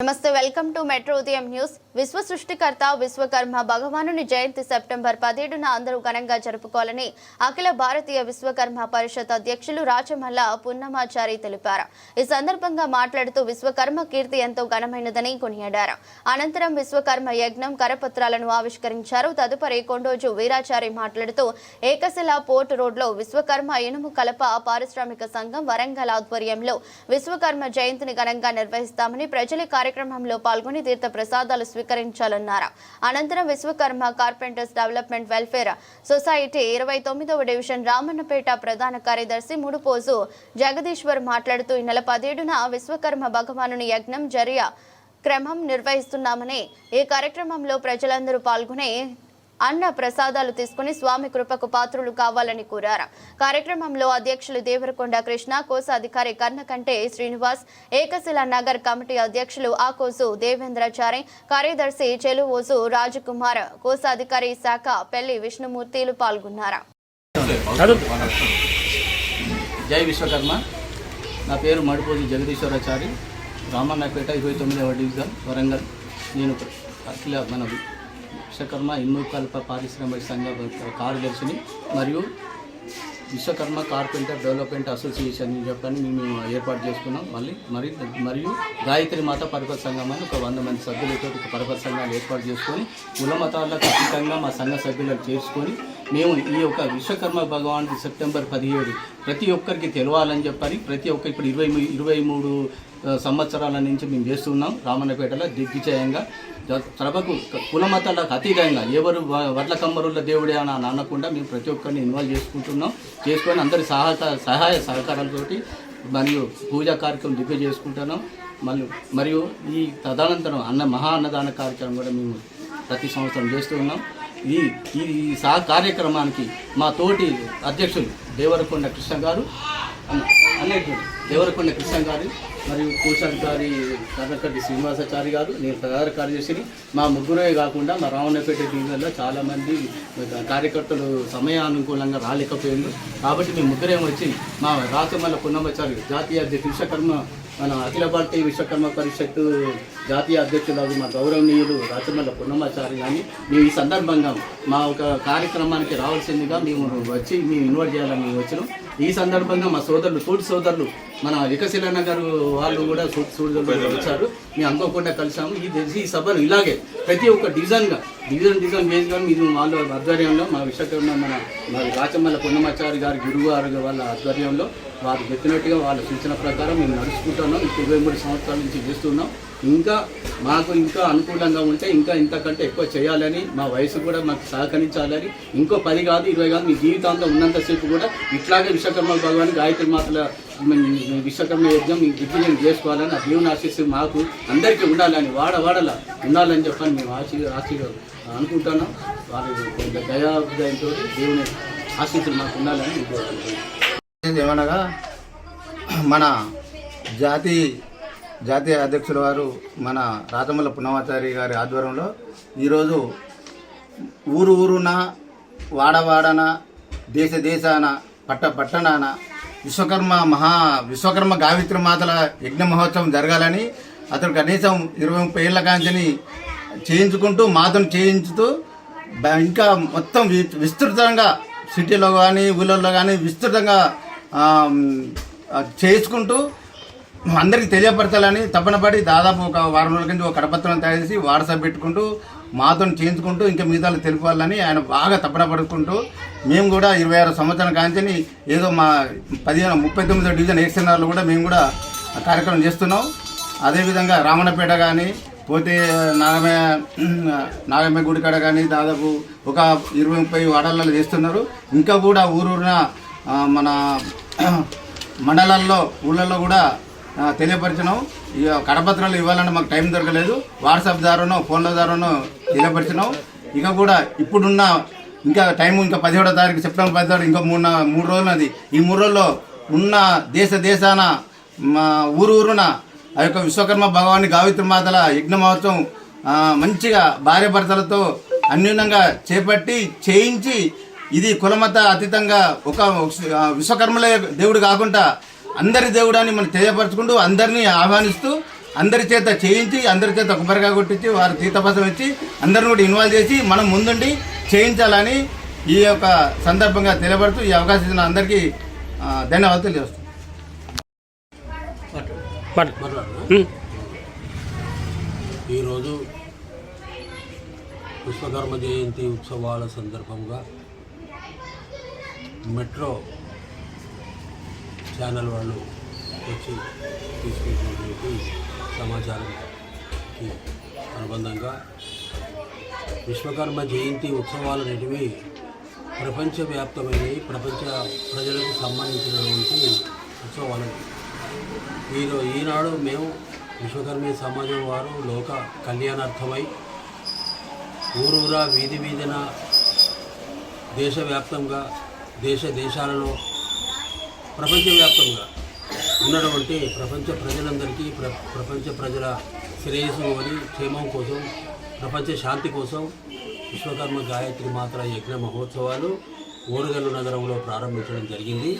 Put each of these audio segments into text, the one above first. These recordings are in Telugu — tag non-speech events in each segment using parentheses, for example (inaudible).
నమస్తే welcome to metro Udayam news. విశ్వ సృష్టికర్త విశ్వకర్మ భగవానుని జయంతి సెప్టెంబర్ పదిహేడున అందరూ ఘనంగా జరుపుకోవాలని అఖిల భారతీయ విశ్వకర్మ పరిషత్ అధ్యక్షులు రాచమల్ల పున్నమాచారి తెలిపారు. ఈ సందర్భంగా మాట్లాడుతూ విశ్వకర్మ కీర్తి ఎంతో ఘనమైనదని కొనియాడారు. అనంతరం విశ్వకర్మ యజ్ఞం కరపత్రాలను ఆవిష్కరించారు. తదుపరి కొండోజు వీరాచారి మాట్లాడుతూ ఏకశిల పోర్ట్ రోడ్లో విశ్వకర్మ ఇనుము కలప పారిశ్రామిక సంఘం వరంగల్ ఆధ్వర్యంలో విశ్వకర్మ జయంతిని ఘనంగా నిర్వహిస్తామని ప్రజలు కార్యక్రమంలో పాల్గొని తీర్థ ప్రసాదాలు స్వీకరించాలన్నారు. అనంతరం Vishwakarma carpenters development welfare society ఇరవై తొమ్మిదవ డివిజన్ రామన్నపేట ప్రధాన కార్యదర్శి ముడుపోజు జగదీశ్వర్ మాట్లాడుతూ ఈ నెల పదిహేడున విశ్వకర్మ భగవానుని యజ్ఞం జరియ క్రమం నిర్వహిస్తున్నామని ఈ కార్యక్రమంలో ప్రజలందరూ పాల్గొని అన్న ప్రసాదాలు తీసుకుని స్వామి కృపకు పాత్రులు కావాలని కోరారు. కార్యక్రమంలో అధ్యక్షులు దేవరకొండ కృష్ణ కోశాధికారి కర్ణకంటే శ్రీనివాస్ ఏకశిల నగర్ కమిటీ అధ్యక్షులు ఆకోసు దేవేంద్రాచారి కార్యదర్శి చెలువోసు రాజకుమార్ కోశాధికారి శాఖ పెళ్ళి విష్ణుమూర్తిలు పాల్గొన్నారు. జై విశ్వకర్మ. నా పేరు మడిపోజు జగదీశ్వరాచారి. రామన్నపేట ఇరవై తొమ్మిదవ డివిజన్ వరంగల్. నేను అఖిల మన విశ్వకర్మ ఇన్ను కల్ప పారిశ్రామిక సంఘ కార్యదర్శిని మరియు విశ్వకర్మ కార్పెంటర్ డెవలప్మెంట్ అసోసియేషన్ అని చెప్పని మేము ఏర్పాటు చేసుకున్నాం. మళ్ళీ మరి మరియు గాయత్రి మాత పరిపత్ సంఘం అని ఒక వంద మంది సభ్యులతో ఒక పరిపత్ సంఘాలు ఏర్పాటు చేసుకొని కుల మతాలకు అతీతంగా మా సంఘ సభ్యులను చేర్చుకొని మేము ఈ యొక్క విశ్వకర్మ భగవాన్ సెప్టెంబర్ పదిహేడు ప్రతి ఒక్కరికి తెలవాలని చెప్పని ప్రతి ఒక్క ఇప్పుడు ఇరవై ఇరవై మూడు సంవత్సరాల నుంచి మేము చేస్తున్నాం రామన్నపేటలో దిగ్విజయంగా. సభకు కులమతాలకు అతీతంగా ఎవరు వడ్ల కమ్మరుల దేవుడే అని అనకుండా మేము ప్రతి ఒక్కరిని ఇన్వాల్వ్ చేసుకుంటున్నాం. చేసుకొని అందరి సహాయ సహాయ సహకారాలతోటి మరియు పూజా కార్యక్రమం దిగ్గ చేసుకుంటున్నాం. మళ్ళీ మరియు ఈ తదనంతరం అన్న మహా అన్నదాన కార్యక్రమం కూడా మేము ప్రతి సంవత్సరం చేస్తూ ఉన్నాం. ఈ ఈ సా కార్యక్రమానికి మా తోటి అధ్యక్షులు దేవరకొండ కృష్ణ గారు అన్న- అన్నయ్య దేవరకొండ కృష్ణ గారు మరియు కోశాధికారి కర్ణకడ్డి శ్రీనివాసాచారి గారు. నేను ప్రధాన కార్యదర్శిని. మా ముగ్గురే కాకుండా మా రావణపేట డివిజన్లో చాలామంది కార్యకర్తలు సమయానుకూలంగా రాలేకపోయింది కాబట్టి మేము ముగ్గురేం వచ్చి మా రాచమల్ల పున్నమాచారి జాతీయ అధ్యక్షుడు విశ్వకర్మ మన అఖిల భారతీయ విశ్వకర్మ పరిషత్తు జాతీయ అధ్యక్షులు మా గౌరవనీయులు రాచమల్ల పున్నమాచారి కానీ మేము ఈ సందర్భంగా మా ఒక కార్యక్రమానికి రావాల్సిందిగా మేము వచ్చి మేము ఇన్వైట్ చేయాలని మేము వచ్చినాం. ఈ సందర్భంగా మా సోదరులు తోటి సోదరులు మన వికశీలన్న గారు వాళ్ళు కూడా తోటి వచ్చారు. మేము అనుకోకుండా కలిసాము. ఈ ఈ సభను ఇలాగే ప్రతి ఒక్క డివిజన్గా డివిజన్ డివిజన్ వేసుకొని మీరు వాళ్ళ ఆధ్వర్యంలో మా విశ్వకర్మ మన మా రాచమల్ల పొన్నమాచారి గారి గురువు గారు వాళ్ళ ఆధ్వర్యంలో వారు చెప్పినట్టుగా వాళ్ళ సూచన ప్రకారం మేము నడుచుకుంటున్నాం. ఇప్పుడు ఇరవై మూడు సంవత్సరాల నుంచి చేస్తున్నాం. ఇంకా మాకు ఇంకా అనుకూలంగా ఉంటే ఇంకా ఇంతకంటే ఎక్కువ చేయాలని మా వయసు కూడా మాకు సహకరించాలని ఇంకో పది కాదు ఇరవై కాదు మీ జీవితాంతం ఉన్నంతసేపు కూడా ఇట్లాగే విశ్వకర్మ భగవాన్ గాయత్రి మాతల విశ్వకర్మ యజ్ఞం మీ దిగ్విజయం చేసుకోవాలని ఆ దేవుని ఆశీస్సు మాకు అందరికీ ఉండాలని వాడ వాడల ఉండాలని చెప్పని మేము ఆశీ ఆశీర్వ అనుకుంటున్నాం. వారి దయాదయంతో దేవుని ఆశీస్సులు మాకు ఉండాలని మేము ఏమనగా మన జాతి జాతీయ అధ్యక్షుల వారు మన రాజమల్ల పున్నమాచారి గారి ఆధ్వర్యంలో ఈరోజు ఊరు ఊరున వాడవాడన దేశ దేశాన పట్ట పట్టణాన విశ్వకర్మ మహా విశ్వకర్మ గావిత్రి మాతల యజ్ఞ మహోత్సవం జరగాలని అతను కనీసం ఇరవై ముప్పై ఏళ్ళ కాంచని చేయించుకుంటూ మాతను చేయించుతూ ఇంకా మొత్తం విస్తృతంగా సిటీలో కానీ ఊళ్ళల్లో కానీ విస్తృతంగా చేసుకుంటూ అందరికీ తెలియపరచాలని తపనపడి దాదాపు ఒక వారం రోజుల కింద ఒక కడపత్రం తయారు చేసి వాట్సాప్ పెట్టుకుంటూ మాతో చేయించుకుంటూ ఇంకా మిగతా తెలుపుకోవాలని ఆయన బాగా తపన పడుకుంటూ మేము కూడా ఇరవై ఆరు సంవత్సరాల కాంచని ఏదో మా పదిహేను ముప్పై తొమ్మిదో డివిజన్ ఎక్స్ఎన్ఆర్లో కూడా మేము కూడా కార్యక్రమం చేస్తున్నాం. అదేవిధంగా రావణపేట కానీ పోతే నాగమే నాగమ్మ గుడి కాడ కానీ దాదాపు ఒక ఇరవై ముప్పై వాడలలో చేస్తున్నారు. ఇంకా కూడా ఊరూరున మన (clears throat) మండలాల్లో ఊళ్ళల్లో కూడా తెలియపరిచినాం. ఇక కడపత్రాలు ఇవ్వాలంటే మాకు టైం దొరకలేదు. వాట్సాప్ ద్వారానో ఫోన్ల ద్వారానో తెలియపరిచినాం. ఇక కూడా ఇప్పుడున్న ఇంకా టైం ఇంకా పదిహేడో తారీఖు సెప్టెంబర్ పదిహేడు ఇంకా మూడు మూడు రోజులు అది ఈ మూడు రోజుల్లో ఉన్న దేశ దేశాన మా ఊరు ఊరున ఆ యొక్క విశ్వకర్మ భగవాన్ని గావిత్రి మాతల యజ్ఞ మహోత్సవం మంచిగా భార్య భర్తలతో అన్యూనంగా చేపట్టి చేయించి ఇది కులమత అతీతంగా ఒక విశ్వకర్మలే దేవుడు కాకుండా అందరి దేవుడు అని మనం తెలియపరచుకుంటూ అందరినీ ఆహ్వానిస్తూ అందరి చేత చేయించి అందరి చేత ఒకరిగా కొట్టించి వారి తీతపసం ఇచ్చి అందరిని కూడా ఇన్వాల్వ్ చేసి మనం ముందుండి చేయించాలని ఈ యొక్క సందర్భంగా తెలియబడుతూ ఈ అవకాశం ఇచ్చిన అందరికీ ధన్యవాదాలు తెలియజేస్తాం మాట్లాడు ఈరోజు విశ్వకర్మ జయంతి ఉత్సవాల సందర్భంగా మెట్రో ఛానల్ వాళ్ళు వచ్చి తీసుకున్నటువంటి సమాచారంకి అనుబంధంగా విశ్వకర్మ జయంతి ఉత్సవాలు అనేటివి ప్రపంచవ్యాప్తమైనవి. ప్రపంచ ప్రజలకు సంబంధించినటువంటి ఉత్సవాలు. ఈరో ఈనాడు మేము విశ్వకర్మ సమాజం వారు లోక కళ్యాణార్థమై ఊరూరా వీధి వీధిన దేశవ్యాప్తంగా దేశ దేశాలలో ప్రపంచవ్యాప్తంగా ఉన్నటువంటి ప్రపంచ ప్రజలందరికీ ప్ర ప్రపంచ ప్రజల శ్రేయస్సు అని క్షేమం కోసం ప్రపంచ శాంతి కోసం విశ్వకర్మ గాయత్రి మాత్ర యజ్ఞ మహోత్సవాలు ఓరుగల్లు నగరంలో ప్రారంభించడం జరిగింది.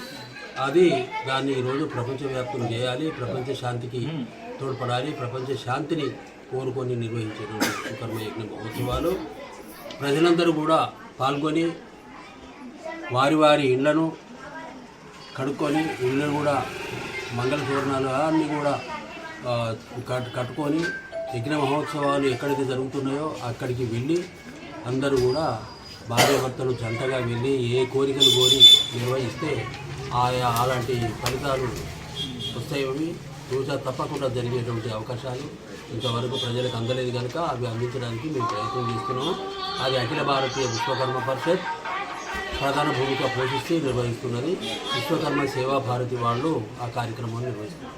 అది దాన్ని ఈరోజు ప్రపంచవ్యాప్తం చేయాలి ప్రపంచ శాంతికి తోడ్పడాలి ప్రపంచ శాంతిని కోరుకొని నిర్వహించేటువంటి విశ్వకర్మ యజ్ఞ మహోత్సవాలు. ప్రజలందరూ కూడా పాల్గొని వారి వారి ఇళ్ళను కడుక్కొని ఇళ్ళను కూడా మంగళ తోరణాలు అన్నీ కూడా కట్టుకొని యజ్ఞ మహోత్సవాలు ఎక్కడికి జరుగుతున్నాయో అక్కడికి వెళ్ళి అందరూ కూడా భార్యాభర్తలు జంటగా వెళ్ళి ఏ కోరికలు కోరి నిర్వహిస్తే ఆయా అలాంటి ఫలితాలు వస్తాయని రోజా తప్పకుండా జరిగేటువంటి అవకాశాలు ఇంతవరకు ప్రజలకు అందలేదు కనుక అవి అందించడానికి మేము ప్రయత్నం చేస్తున్నాము. అది అఖిల భారతీయ విశ్వకర్మ పరిషత్ ప్రధాన భూమిక పోషిస్తూ నిర్వహిస్తున్నది. విశ్వకర్మ సేవా భారతి వాళ్ళు ఆ కార్యక్రమాన్ని నిర్వహిస్తున్నారు.